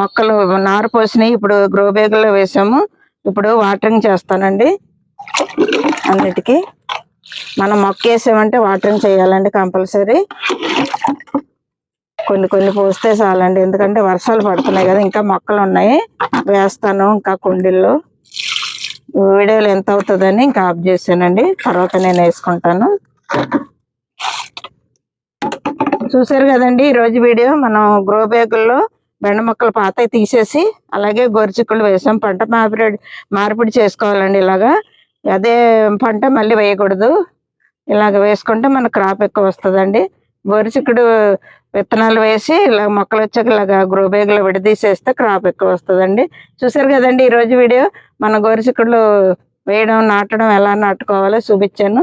మొక్కలు నారు పోసినాయి ఇప్పుడు గ్రో బ్యాగుల్లో వేసాము. ఇప్పుడు వాటరింగ్ చేస్తానండి. అన్నిటికీ మనం మొక్క వేసామంటే వాటరింగ్ చేయాలండి కంపల్సరీ. కొన్ని కొన్ని పోస్తే చాలండి. ఎందుకంటే వర్షాలు పడుతున్నాయి కదా ఇంకా మొక్కలు ఉన్నాయి. వేస్తాను ఇంకా కుండీల్లో. వీడియోలు ఎంత అవుతుందని ఇంకా ఆఫ్ చేశానండి తర్వాత నేను వేసుకుంటాను. చూసారు కదండి ఈరోజు వీడియో మనం గ్రో బ్యాగుల్లో బెండ మొక్కలు పాతవి తీసేసి అలాగే గొరిచిక్కులు వేసాం. పంట మార్పిడి మార్పిడి చేసుకోవాలండి ఇలాగా. అదే పంట మళ్ళీ వేయకూడదు. ఇలాగ వేసుకుంటే మన క్రాప్ ఎక్కువ వస్తుందండి. గొరిచిక్కుడు విత్తనాలు వేసి ఇలా మొక్కలు వచ్చాక ఇలాగ గ్రో బ్యాగ్లో విడదీసేస్తే క్రాప్ ఎక్కువ వస్తుందండి. చూసారు కదండి ఈరోజు వీడియో? మన గోరుచిక్కుడులు వేయడం నాటడం ఎలా నాటుకోవాలో చూపించాను.